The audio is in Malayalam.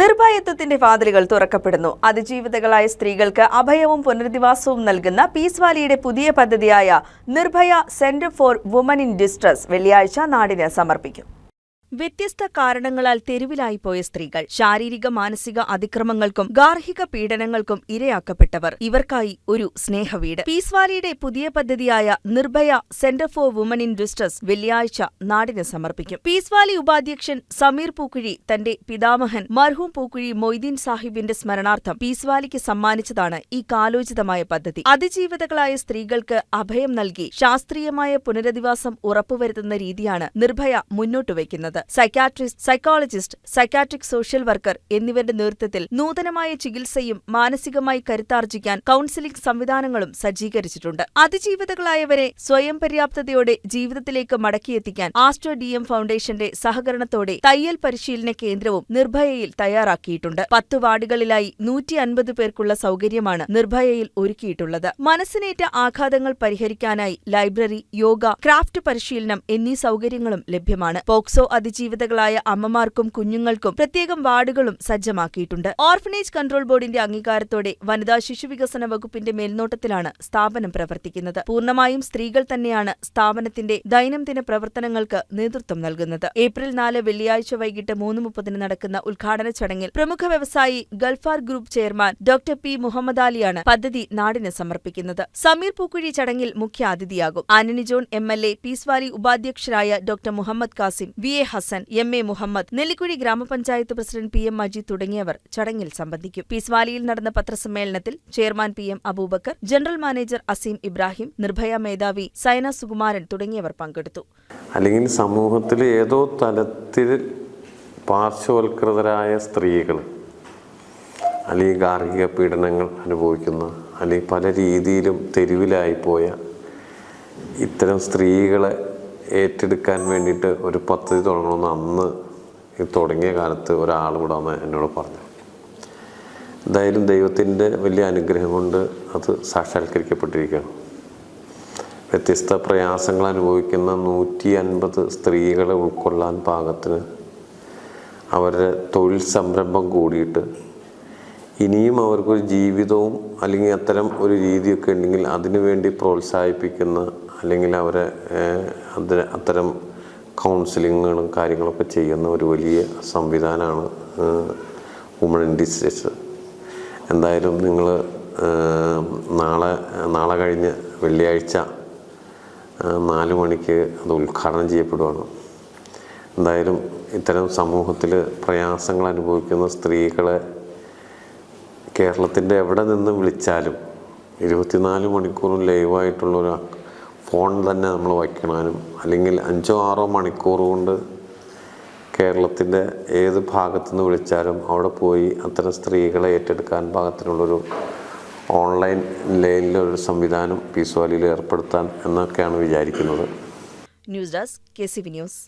നിർഭയത്വത്തിന്റെ വാതിലുകൾ തുറക്കപ്പെടുന്നു. അതിജീവിതകളായ സ്ത്രീകൾക്ക് അഭയവും പുനരധിവാസവും നൽകുന്ന പീസ് വാലിയുടെ പുതിയ പദ്ധതിയായ Nirbhaya centre for women in distress വെള്ളിയാഴ്ച നാടിന് സമർപ്പിക്കും. വ്യത്യസ്ത കാരണങ്ങളാൽ തെരുവിലായിപ്പോയ സ്ത്രീകൾ ശാരീരിക മാനസിക അതിക്രമങ്ങൾക്കും ഗാർഹിക പീഡനങ്ങൾക്കും ഇരയാക്കപ്പെട്ടവർ. ഇവർക്കായി ഒരു സ്നേഹവീട്. പീസ്വാലിയുടെ പുതിയ പദ്ധതിയായ Nirbhaya centre for women in distress വെള്ളിയാഴ്ച നാടിന് സമർപ്പിക്കും. പീസ്വാലി ഉപാധ്യക്ഷൻ സമീർ പൂക്കുഴി തന്റെ പിതാമഹൻ മർഹൂം പൂക്കുഴി മൊയ്തീൻ സാഹിബിന്റെ സ്മരണാർത്ഥം പീസ്വാലിക്ക് സമ്മാനിച്ചതാണ് ഈ കാലോചിതമായ പദ്ധതി. അതിജീവിതകളായ സ്ത്രീകൾക്ക് അഭയം നൽകി ശാസ്ത്രീയമായ പുനരധിവാസം ഉറപ്പുവരുത്തുന്ന രീതിയാണ് Nirbhaya മുന്നോട്ടുവയ്ക്കുന്നത്. Psychiatrist psychologist psychiatric social worker എന്നിവരുടെ നേതൃത്വത്തിൽ നൂതനമായ ചികിത്സയും മാനസികമായി കരുത്താർജിക്കാൻ കൌൺസിലിംഗ് സംവിധാനങ്ങളും സജ്ജീകരിച്ചിട്ടുണ്ട്. അതിജീവിതകളായവരെ സ്വയം പര്യാപ്തതയോടെ ജീവിതത്തിലേക്ക് മടക്കിയെത്തിക്കാൻ ആസ്ട്രോ ഡി എം ഫൗണ്ടേഷന്റെ സഹകരണത്തോടെ തയ്യൽ പരിശീലന കേന്ദ്രവും നിർഭയയിൽ തയ്യാറാക്കിയിട്ടുണ്ട്. പത്ത് വാർഡുകളിലായി നൂറ്റി അൻപത് പേർക്കുള്ള സൗകര്യമാണ് നിർഭയയിൽ ഒരുക്കിയിട്ടുള്ളത്. മനസ്സിനേറ്റ ആഘാതങ്ങൾ പരിഹരിക്കാനായി ലൈബ്രറി യോഗ ക്രാഫ്റ്റ് പരിശീലനം എന്നീ സൗകര്യങ്ങളും ലഭ്യമാണ്. പോക്സോ അതിജീവിതകളായ അമ്മമാർക്കും കുഞ്ഞുങ്ങൾക്കും പ്രത്യേകം വാർഡുകളും സജ്ജമാക്കിയിട്ടുണ്ട്. ഓർഫനേജ് കൺട്രോൾ ബോർഡിന്റെ അംഗീകാരത്തോടെ വനിതാ ശിശു വികസന വകുപ്പിന്റെ മേൽനോട്ടത്തിലാണ് സ്ഥാപനം പ്രവർത്തിക്കുന്നത്. പൂർണമായും സ്ത്രീകൾ തന്നെയാണ് സ്ഥാപനത്തിന്റെ ദൈനംദിന പ്രവർത്തനങ്ങൾക്ക് നേതൃത്വം നൽകുന്നത്. ഏപ്രിൽ നാല് വെള്ളിയാഴ്ച വൈകിട്ട് മൂന്ന് മുപ്പതിന് നടക്കുന്ന ഉദ്ഘാടന ചടങ്ങിൽ പ്രമുഖ വ്യവസായി Galfar group chairman doctor P Muhammad അലിയാണ് പദ്ധതി നാടിന് സമർപ്പിക്കുന്നത്. സമീർ പൂക്കുഴി ചടങ്ങിൽ മുഖ്യാതിഥിയാകും Antony John M L A പീസ്വാലി ഉപാധ്യക്ഷരായ doctor Muhammad Kasim V A Hasan M A Muhammad Nellikkuzhi ഗ്രാമപഞ്ചായത്ത് പ്രസിഡന്റ് പി എം മജീദ് തുടങ്ങിയവർ ചടങ്ങിൽ സംബന്ധിക്കും. പീസ്വാലിയിൽ നടന്ന പത്രസമ്മേളനത്തിൽ chairman P M Abubakar general manager Azeem Ibrahim Nirbhaya മേധാവി സൈന സുകുമാരൻ തുടങ്ങിയവർ പങ്കെടുത്തു. അല്ലെങ്കിൽ സമൂഹത്തിൽ ഏതോ തലത്തിൽ പാർശ്വവൽകൃതരായ സ്ത്രീകൾ അല്ലെങ്കിൽ ഗാർഹിക പീഡനങ്ങൾ അനുഭവിക്കുന്ന അല്ലെങ്കിൽ പല രീതിയിലും തെരുവിലായിപ്പോയ ഇത്തരം സ്ത്രീകളെ ഏറ്റെടുക്കാൻ വേണ്ടിയിട്ട് ഒരു പദ്ധതി തുടങ്ങണമെന്ന് അന്ന് തുടങ്ങിയ കാലത്ത് ഒരാൾ കൂടെ വന്ന് എന്നോട് പറഞ്ഞു. എന്തായാലും ദൈവത്തിന്റെ വലിയ അനുഗ്രഹം കൊണ്ട് അത് സാക്ഷാത്കരിക്കപ്പെട്ടിരിക്കുകയാണ്. വ്യത്യസ്ത പ്രയാസങ്ങൾ അനുഭവിക്കുന്ന നൂറ്റി അൻപത് സ്ത്രീകളെ ഉൾക്കൊള്ളാൻ പാകത്തിന് അവരുടെ തൊഴിൽ സംരംഭം കൂടിയിട്ട് ഇനിയും അവർക്കൊരു ജീവിതവും അല്ലെങ്കിൽ അത്തരം ഒരു രീതിയൊക്കെ ഉണ്ടെങ്കിൽ അതിനു വേണ്ടി പ്രോത്സാഹിപ്പിക്കുന്ന അല്ലെങ്കിൽ അവരെ അതിന് അത് അത്തരം കൗൺസിലിങ്ങുകളും കാര്യങ്ങളൊക്കെ ചെയ്യുന്ന ഒരു വലിയ സംവിധാനമാണ് വുമൺ ഇൻ ഡിസ്ട്രസ് എന്തായാലും നിങ്ങൾ നാളെ നാളെ കഴിഞ്ഞ് വെള്ളിയാഴ്ച നാല് മണിക്ക് അത് ഉദ്ഘാടനം ചെയ്യപ്പെടുവാണ്. എന്തായാലും ഇത്തരം സമൂഹത്തിൽ പ്രയാസങ്ങൾ അനുഭവിക്കുന്ന സ്ത്രീകളെ കേരളത്തിന്റെ എവിടെ നിന്ന് വിളിച്ചാലും ഇരുപത്തിനാല് മണിക്കൂറും ലൈവായിട്ടുള്ള ഒരു ഫോൺ തന്നെ നമ്മൾ വയ്ക്കണാനും അല്ലെങ്കിൽ അഞ്ചോ ആറോ മണിക്കൂർ കൊണ്ട് കേരളത്തിന്റെ ഏത് ഭാഗത്തു നിന്ന് വിളിച്ചാലും അവിടെ പോയി അത്തരം സ്ത്രീകളെ ഏറ്റെടുക്കാൻ പാകത്തിനുള്ളൊരു ഓൺലൈൻ ലൈനിലൊരു സംവിധാനം പീസ് വാലിയിൽ ഏർപ്പെടുത്താൻ എന്നൊക്കെയാണ് വിചാരിക്കുന്നത്. News desk K C V news.